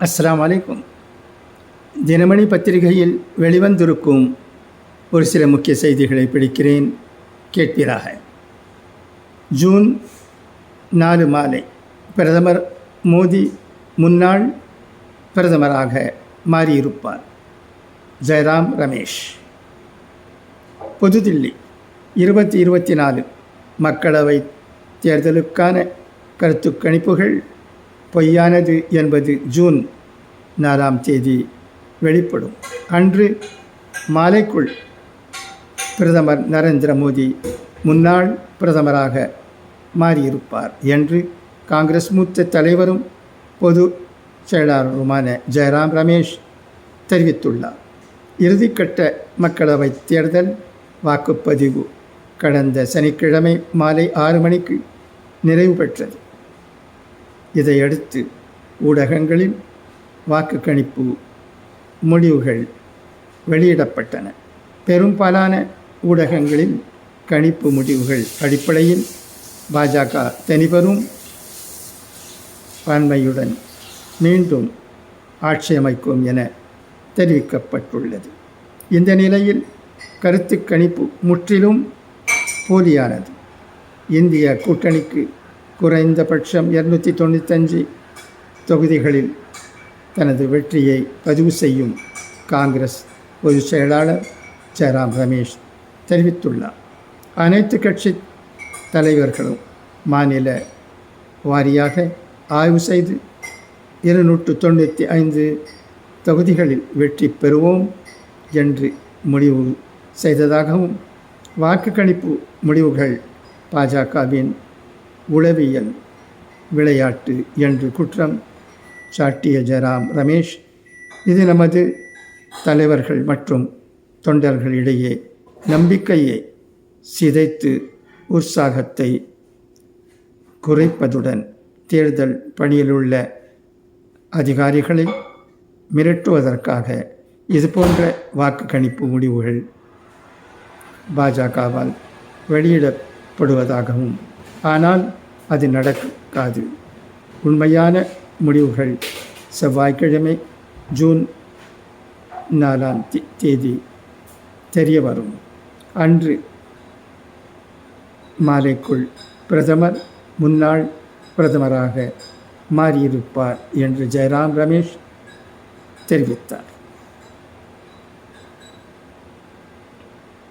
அஸ்லாம் அலைக்கும் தினமணி பத்திரிகையில் வெளிவந்திருக்கும் ஒரு சில முக்கிய செய்திகளை பிடிக்கிறேன். கேட்பீராக. ஜூன் நாலு மாலை பிரதமர் மோடி முன்னாள் பிரதமராக மாறியிருப்பார். ஜெயராம் ரமேஷ். புதுதில்லி இருபத்தி இருபத்தி நாலு மக்களவை தேர்தலுக்கான கருத்து கணிப்புகள் பொய்யானது என்பது ஜூன் நாலாம் தேதி வெளிப்படும். அன்று மாலைக்குள் பிரதமர் நரேந்திர மோடி முன்னாள் பிரதமராக மாறியிருப்பார் என்று காங்கிரஸ் மூத்த தலைவரும் பொது செயலாளருமான ஜெயராம் ரமேஷ் தெரிவித்துள்ளார். இறுதிக்கட்ட மக்களவைத் தேர்தல் வாக்குப்பதிவு கடந்த சனிக்கிழமை மாலை ஆறு மணிக்கு நிறைவு பெற்றது. இதையடுத்து ஊடகங்களில் வாக்கு கணிப்பு முடிவுகள் வெளியிடப்பட்டன. பெரும்பாலான ஊடகங்களில் கணிப்பு முடிவுகள் அடிப்படையில் பாஜக தனிபெரும் பான்மையுடன் மீண்டும் ஆட்சி அமைக்கும் என தெரிவிக்கப்பட்டுள்ளது. இந்த நிலையில் கருத்து கணிப்பு முற்றிலும் போலியானது. இந்திய கூட்டணிக்கு குறைந்தபட்சம் இரநூத்தி தொண்ணூத்தஞ்சு தொகுதிகளில் தனது வெற்றியை பதிவு செய்யும் காங்கிரஸ் பொதுச் செயலாளர் ஜெயராம் ரமேஷ் தெரிவித்துள்ளார். அனைத்து கட்சி தலைவர்களும் மாநில வாரியாக ஆய்வு செய்து இருநூற்று தொண்ணூற்றி ஐந்து தொகுதிகளில் வெற்றி பெறுவோம் என்று முடிவு செய்ததாகவும் வாக்கு கணிப்பு முடிவுகள் பாஜகவின் உளவியல் விளையாட்டு என்று குற்றம் சாட்டிய ஜெராம் ரமேஷ். இது நமது தலைவர்கள் மற்றும் தொண்டர்களிடையே நம்பிக்கையை சிதைத்து உற்சாகத்தை குறைப்பதுடன் தேர்தல் பணியிலுள்ள அதிகாரிகளை மிரட்டுவதற்காக இதுபோன்ற வாக்கு கணிப்பு முடிவுகள் பாஜகவால் வெளியிடப்படுவதாகவும் ஆனால் அது நடக்காது. உண்மையான முடிவுகள் செவ்வாய்க்கிழமை ஜூன் நாலாம் தே- தேதி தெரிய வரும். அன்று மாலைக்குள் பிரதமர் முன்னாள் பிரதமராக மாறியிருப்பார் என்று ஜெயராம் ரமேஷ் தெரிவித்தார்.